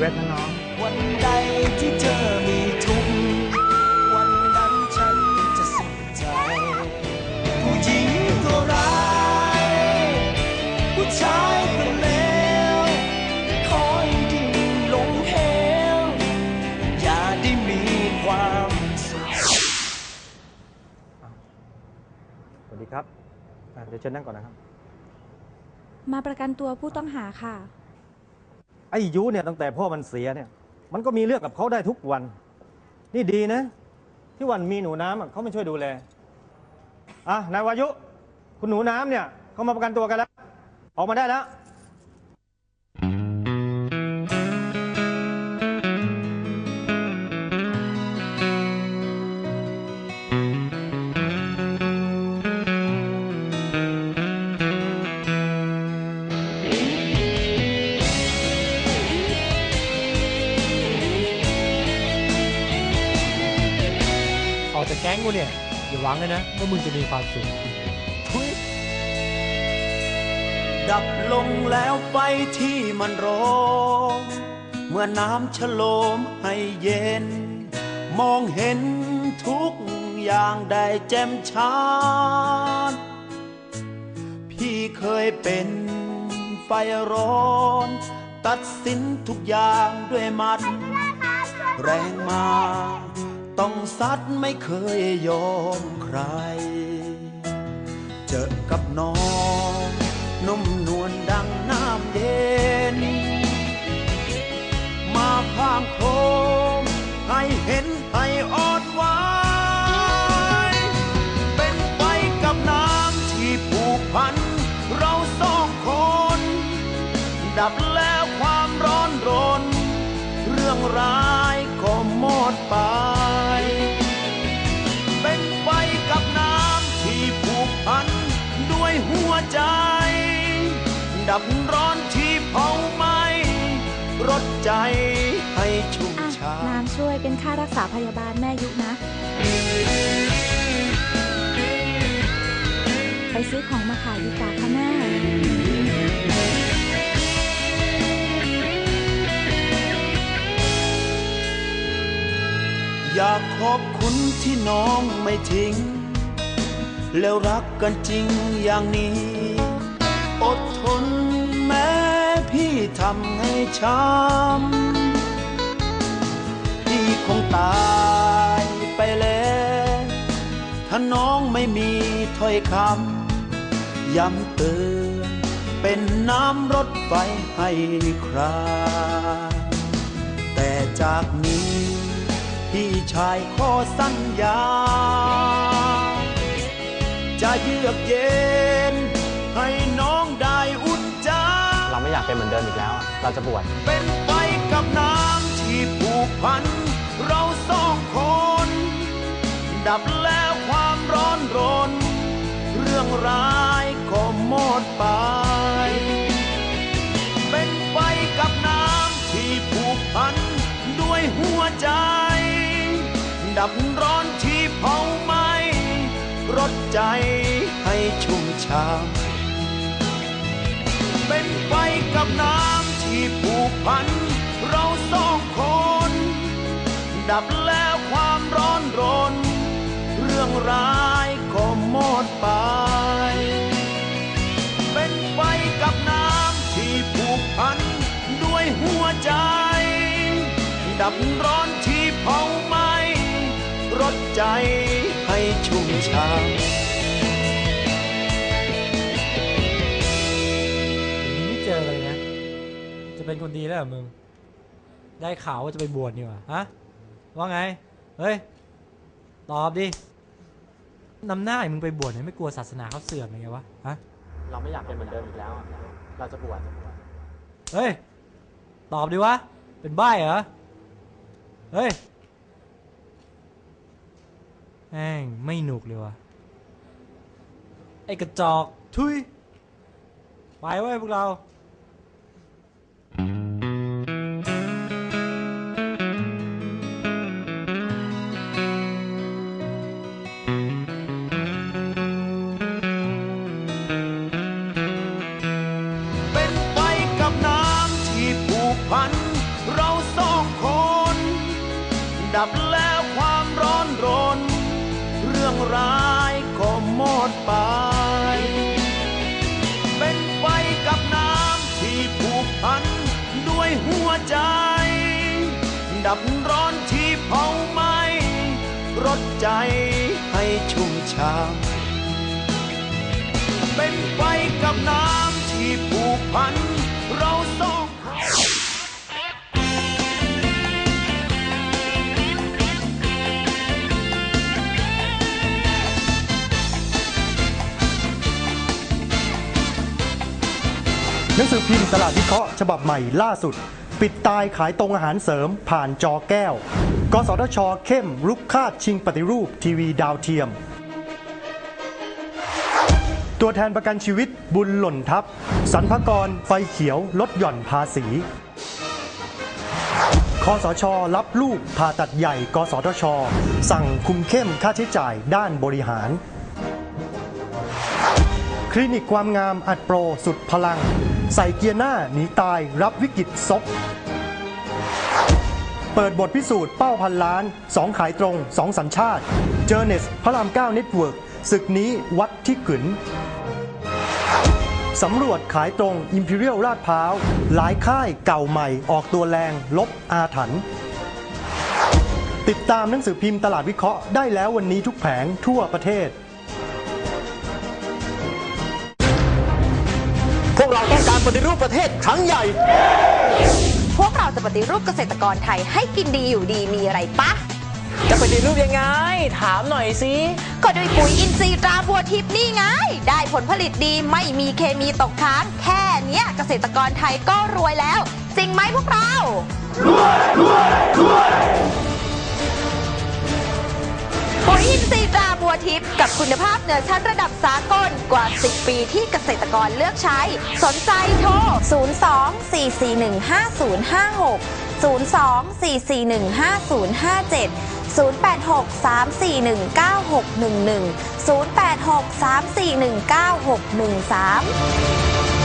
เว็บนะน้องวันใดที่เธอมีทุกข์วันนั้นฉันจะสุขใจ ผู้หญิงก็ร้ายผู้ชายก็เลวคอยดิ้นลงเหวอย่าได้มีความสุขสวัสดีครับอะเดี๋ยวเชิญนั่งก่อนนะครับ มาประกันตัวผู้ต้องหาค่ะ ไอ้ยุเนี่ยตั้งแต่พ่อมันเสียเนี่ย มันก็มีเรื่องกับเขาได้ทุกวัน นี่ดีนะ ที่วันมีหนูน้ำอะเขาไม่ช่วยดูแลอะนายวายุ คุณหนูน้ำเนี่ยเขามาประกันตัวกันแล้ว ออกมาได้แล้ว อย่าหวังเลยนะว่ามึงจะมีความสุขดับลงแล้วไฟที่มันร้อนเมื่อน้ำชโลมให้เย็น มองเห็นทุกอย่างได้แจ่มชัดพี่เคยเป็นไฟร้อน ตัดสินทุกอย่างด้วยมัด แรงมา ต้องซัดไม่เคยยอมใคร เจอกับน้อง ใจให้ชุ่มอะชาน้ำช่วยเป็นค่ารักษาพยาบาลแม่ยุนะ ไปซื้อของมาขายดีกว่าค่ะแม่อยากขอบคุณที่น้องไม่ทิ้ง แล้วรักกันจริงอย่างนี้ อดทนแม้พี่ ทำให้ช้ำพี่คงตายไปแล้ว ถ้าน้องไม่มีถ้อยคำย้ำเตือนเป็นน้ำรถไฟให้ใครแต่จากนี้ พี่ชายขอสัญญา จะเยือกเย็นให้น้องได้ เราไม่อยากเป็นเหมือนเดิมอีกแล้ว เราจะบวชเป็นไฟกับน้ำที่ผูกพัน เราสองคน ดับแล้วความร้อนรน เรื่องร้ายก็หมดไป เป็นไฟกับน้ำที่ผูกพัน ด้วยหัวใจ ดับร้อนที่เผาไหม้รดใจให้ชุ่มชาเป็น ไฟกับน้ำที่ผูกพัน เราสองคน ดับแล้วความร้อนรน เรื่องร้ายก็หมดไป เป็นไฟกับน้ำที่ผูกพัน ด้วยหัวใจ ดับร้อนที่เผาไหม้รดใจให้ชุ่มชาเเป็นคนดีแล้วเหรอมึง ได้ข่าวว่าจะไปบวชนี่หว่าฮะ ว่าไง เฮ้ย ตอบดินำหน้าให้มึงไปบวชเนี่ยไม่กลัวศาสนาเขาเสื่อมยังไงวะ ฮะ เราไม่อยากเป็นเหมือนเดิมอีกแล้วอะเราจะบวชเฮ้ย ตอบดิวะ เป็นใบ้เหรอ เฮ้ยแม่งไม่หนุกเลยวะไอ้กระจอก ทุย ไปเว้ยพวกเรา ดับแล้วความร้อนรน เรื่องร้ายก็หมดไป เป็นไฟกับน้ำที่ผูกพันด้วยหัวใจ ดับร้อนที่เผาไหม้รดใจให้ชุ่มชามเป็นไฟกับน้ำที่ผูกพัน เราสอง หนังสือพิมพ์ตลาดวิเคราะห์ฉบับใหม่ล่าสุด ปิดตายขายตรงอาหารเสริมผ่านจอแก้ว กสทช เข้มรุกคาดชิงปฏิรูปทีวีดาวเทียม ตัวแทนประกันชีวิตบุญหล่นทับสรรพกรไฟเขียวลดหย่อนภาษีคอสช รับลูกผ่าตัดใหญ่ กสทช สั่งคุมเข้มค่าใช้จ่ายด้านบริหาร คลินิกความงามอัดโปรสุดพลัง ใส่เกียร์หน้าหนีตายรับวิกฤตซบเปิดบทพิสูจน์เป้าพันล้าน 2 ขายตรง 2 สัญชาติ เจอเนสพระราม9เน็ตเวิร์กศึกนี้วัดที่ขึนสำรวจขายตรง Imperial ลาดพร้าว หลายค่ายเก่าใหม่ออกตัวแรง ลบอาถรรพ์ติดตามหนังสือพิมพ์ตลาดวิเคราะห์ได้แล้ววันนี้ทุกแผงทั่วประเทศ ปฏิรูปประเทศครั้งใหญ่ พวกเราจะปฏิรูปเกษตรกรไทยให้กินดีอยู่ดีมีอะไรปะ จะปฏิรูปยังไง ถามหน่อยสิก็ด้วยปุ๋ยอินทรีย์ตราบัวทิพย์นี่ไง ได้ผลผลิตดีไม่มีเคมีตกค้าง แค่เนี้ยเกษตรกรไทยก็รวยแล้ว จริงไหมพวกเราปุ๋ย อินทรีย์ตราบัวทิพย์กับคุณภาพเหนือชั้นระดับสากลกว่า 10 ปีที่เกษตรกรเลือกใช้ สนใจโทร 024415056 024415057 086-341-9611 086-341-9613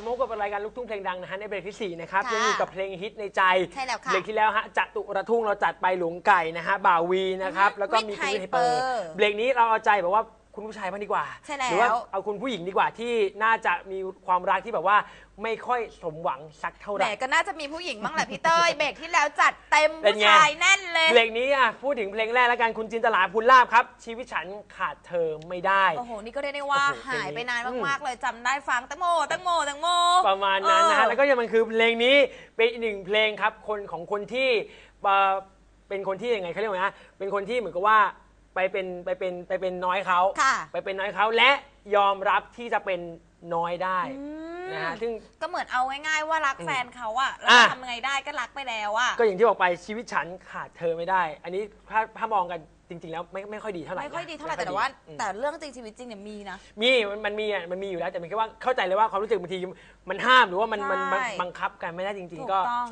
กลับมาพบกับรายการลูกทุ่งเพลงดังนะฮะในเบรกที่ 4 นะครับค่ะยังอยู่กับเพลงฮิตในใจใช่แล้วค่ะเบรกที่แล้วฮะจัตุระทุ่งเราจัดไปหลวงไก่นะฮะบ่าววีนะครับอือฮึแล้วก็มีคุณวิวิททย์ย์ไฮเปอร์ไฮเปอร์เบรกนี้เราเอาใจแบบว่า คุณผู้ชายบ้างดีกว่าใช่แล้ว หรือว่าเอาคุณผู้หญิงดีกว่าที่น่าจะมีความรักที่แบบว่าไม่ค่อยสมหวังสักเท่าไหแหมร่ ก็น่าจะมีผู้หญิงบ้างแหละพี่เต้ย เบรกที่แล้วจัดเต็มเป็นผู้ไง ชายแน่นเลยเบรกนี้อะพูดถึงเพลงแรกแล้วกันคุณจินตลาพูลลาบครับ ชีวิตฉันขาดเธอไม่ได้ โอ้โห นี่ก็เรียกได้ว่าโอ้โหหายไปนานเพลงนี้ มากๆเลยจำได้ฟังแตังโมแตังโมแตังโมประมาณนั้นนะฮะ เออ แล้วก็ยังมันคือเพลงนี้เป็นอีกหนึ่งเพลงครับ คนของคนที่เอ่อเป็นคนที่ยังไงเขาเรียกว่าไงนะเป็นคนที่เหมือนกับว่า ไปเป็นไปเป็นไปเป็นน้อยเขาค่ะ ไปเป็นน้อยเขาและยอมรับที่จะเป็นน้อยได้นะฮะซึ่ง ก็เหมือนเอาง่ายๆว่ารักแฟนเขาอะแล้วอะ ทำไงได้ก็รักไปแล้วอะก็อย่างที่บอกไปชีวิตฉันขาดเธอไม่ได้ อันนี้ถ้าถ้ามองกันจริง ๆ แล้วไม่ไม่ค่อยดีเท่าไหร่ไม่ค่อยนะดีเท่าไหร่ม่แต่ว่า อืมแต่เรื่องจริงชีวิตจริงเนี่ยมีนะ มีมันมันมีอะมันมีอยู่แล้วแต่มันแค่ว่าเข้าใจเลยว่าความรู้สึกบางทีมันห้ามหรือว่ามันมันมันใช่ บังคับกันไม่ได้จริง ถูกๆ ก็ต้อง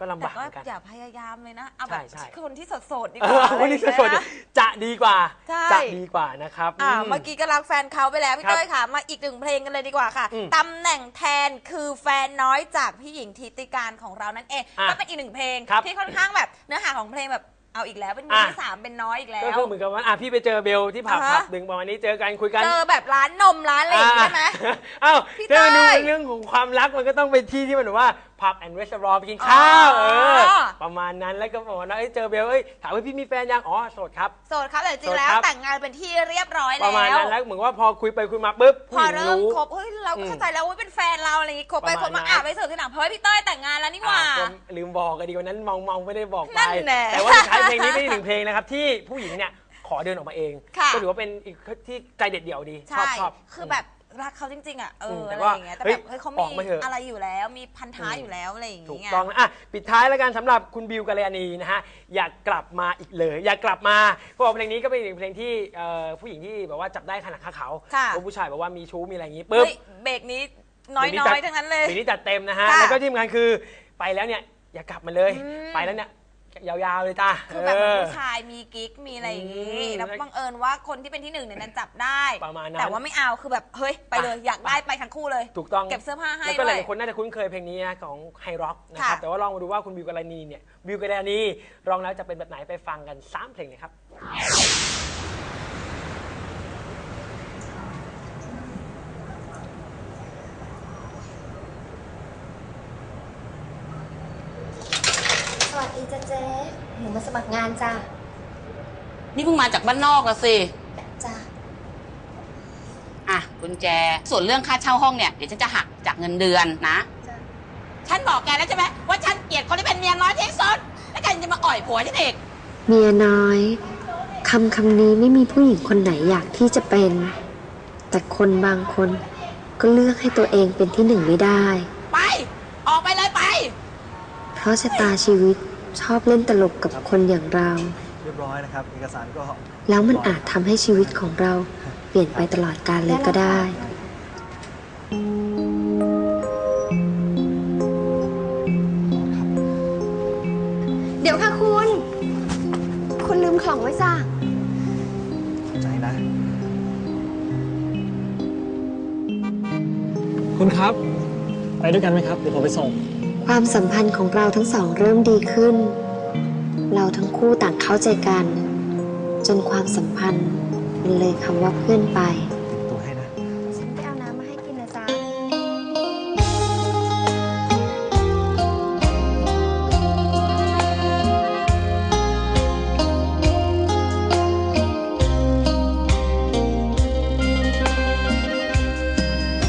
ก็ลำแต่บากเหก็มือนกัน อย่าพยายามเลยนะ เอาแบบใช่ใช่ คนที่โสดๆดีกเอว่าอวันนี้อะไรสอย่างดเงี้ยนะๆจะดีกว่า ใช่ จะดีกว่านะครับอ่าอืม เมื่อกี้ก็รักแฟนเขาไปแล้วพี่ครับเต้ยค่ะ มาอีกหนึ่งเพลงกันเลยดีกว่าค่ะอืมตำแหน่งแทนคือแฟนน้อยจากพี่หญิงทิติการของเรานั่นเองอะก็เป็นอีกหนึ่งเพลงครับที่ค่อนข้างแบบเนื้อหาของเพลงแบบเอาอีกแล้วเป็นมืออะที่สามเป็นน้อยอีกแล้ก็ว คือเหมือนกับว่าอะพี่ไปเจอเบลที่ผับอ่าฮะ ผับหนึ่งประมาณนี้เจอกันคุยกัน เจอแบบร้านนมร้านอะไรอย่างเงี้ยใช่ไหม อ่าเอ้าพี่ถ้ามันดูเต้ยเรื่องของความรักมันก็ต้องเป็นที่ที่มันแบบว่า ผับแอนด์รีสอร์ทไปกินข้าวอ๋เออ อประมาณนั้นแล้วก็บอกว่าเอ้ยเจอเบลเอ้ยถามว่าพี่มีแฟนยังอ๋อโสดครับ โสดครับแต่จริงๆแล้วโสดครับ แต่งงานเป็นที่เรียบร้อยปแล้วระมาณนั้นแล้วเหมือนว่าพอคุยไปคุยมาปุ๊บพผู้อหญิงเริ่มรู้ คบเฮ้ยเราก็เข้าใจแล้วว่าเป็นแฟนเราอะไรอย่างงี้คบไปประคมาณบมานั้น อะไปสืบที่หนังเพราะว่าพี่เต้ยแต่งงานแล้วนี่หว่า อะก็ลืมบอกกันดีกว่านั้นเมาเมาไม่ได้บอกไปนั่นแหละแต่ว่าสุดท้ายเพลงนี้เป็นอีกหนึ่งเพลงนะครับที่ผู้หญิงเนี่ยขอเดินออกมาเอง ค่ะ ก็ถือว่าเป็นอีกที่ใจเด็ดเดี่ยวดีชอบใช่ ชอบ คือแบบ รักเขาจริงๆอะเออมแต่อะไรว่าอย่างเงี้ยแต่เฮ้แบยบเฮ้ยเขาอมีอกมาเถอะ อะไรอยู่แล้ว มีพันธะอืมอยู่แล้วอะไรอย่างถูกเงี้ย ต้องนะอะปิดท้ายแล้วกันสำหรับคุณบิวกัลยาณีนะฮะ อยากกลับมาอีกเลย อยากกลับมาเพราะว่าเพลงนี้ก็เป็นอีกหนึ่งเพลงที่เอ่อผู้หญิงที่แบบว่าจับได้ขนาดขาเขาค่ะ ว่าผู้ชายแบบว่ามีชู้มีอะไรอย่างงี้ปุ๊บ เฮ้ยเบรกนี้น้อยเพลงจัดๆทั้งนั้นเลยเพลงนี้จัดเต็มนะฮะ ค่ะแล้วก็ที่สำคัญคือไปแล้วเนี่ยอย่ากลับมาเลยอืมไปแล้วเนี่ย ยาวๆเลยจ้าคือแบบเหมือนผู้ชายมีกิ๊กมีอะไรอย่างงี้อืมแล้วบังเอิญว่าคนที่เป็นที่หนึ่งเนี่ยนั้นจับได้ประมาณนั้นแต่ว่าไม่เอาคือแบบเฮ้ยไปเลยอยากได้ไปทั้งคู่เลยถูกต้องเก็บเสื้อผ้าให้แล้วก็หด้วยลายๆคนน่าจะคุ้นเคยเพลงนี้นะของไฮร็อกนะครับค่ะแต่ว่าลองมาดูว่าคุณบิวกาลานีเนี่ยบิวกาลานีร้องแล้วจะเป็นแบบไหนไปฟังกันสามเพลงเลยครับ สวัสดีจ้ะเจ๊หนู มาสมัครงานจ้ะนี่เพิ่งมาจากบ้านนอกอะสิจ้ะอะกุญแจ ส่วนเรื่องค่าเช่าห้องเนี่ย เดี๋ยวฉันจะหักจากเงินเดือนนะ จ้ะฉันบอกแกแล้วใช่ไหมว่าฉันเกลียดคนที่เป็นเมียน้อยที่สุดแล้วแกยังจะมาอ่อยผัวฉันอีก เมียน้อยคำคำนี้ไม่มีผู้หญิงคนไหนอยากที่จะเป็น แต่คนบางคนก็เลือกให้ตัวเองเป็นที่หนึ่งไม่ได้ ไป ออกไปเลยไป เพราะชะตาชีวิต ชอบเล่นตลกกับคนอย่างเรา เรียบร้อยนะครับ เอกสารก็แล้วมันอาจทำให้ชีวิตของเราเปลี่ยนไปตลอดกาลเลยก็ได้ เดี๋ยวค่ะคุณ คุณลืมของไว้จ้ะใจนะ คุณครับ ไปด้วยกันไหมครับ เดี๋ยวผมไปส่ง ความสัมพันธ์ของเราทั้งสองเริ่มดีขึ้น เราทั้งคู่ต่างเข้าใจกัน จนความสัมพันธ์มันเลยคำว่าเพื่อนไปตัวให้นะฉันไปเอาน้ำมาให้กินนะจ๊ะ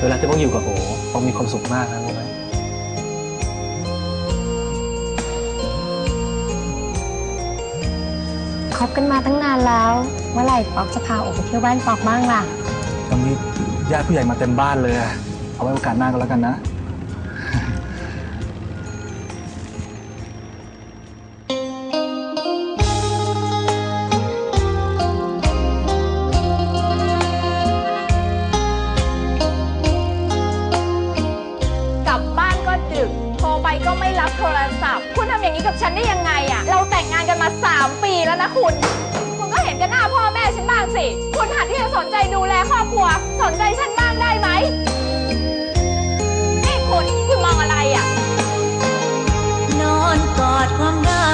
เวลาที่พวกอยู่กับโอผมมีความสุขมากนะรู้ไหม คบกันมาตั้งนานแล้ว เมื่อไหร่ป๊อกจะพาออกไปเที่ยวบ้านป๊อกบ้างล่ะ ตอนนี้ญาติผู้ใหญ่มาเต็มบ้านเลยอะเอาไว้โอกาสหน้าก็แล้วกันนะ แล้วนะคุณ คุณก็เห็นกันหน้าพ่อแม่ฉันบ้างสิ คุณหัดที่จะสนใจดูแลครอบครัว สนใจฉันบ้างได้ไหมนี่คุณ คุณมองอะไรอะ นอนกอดความเหงา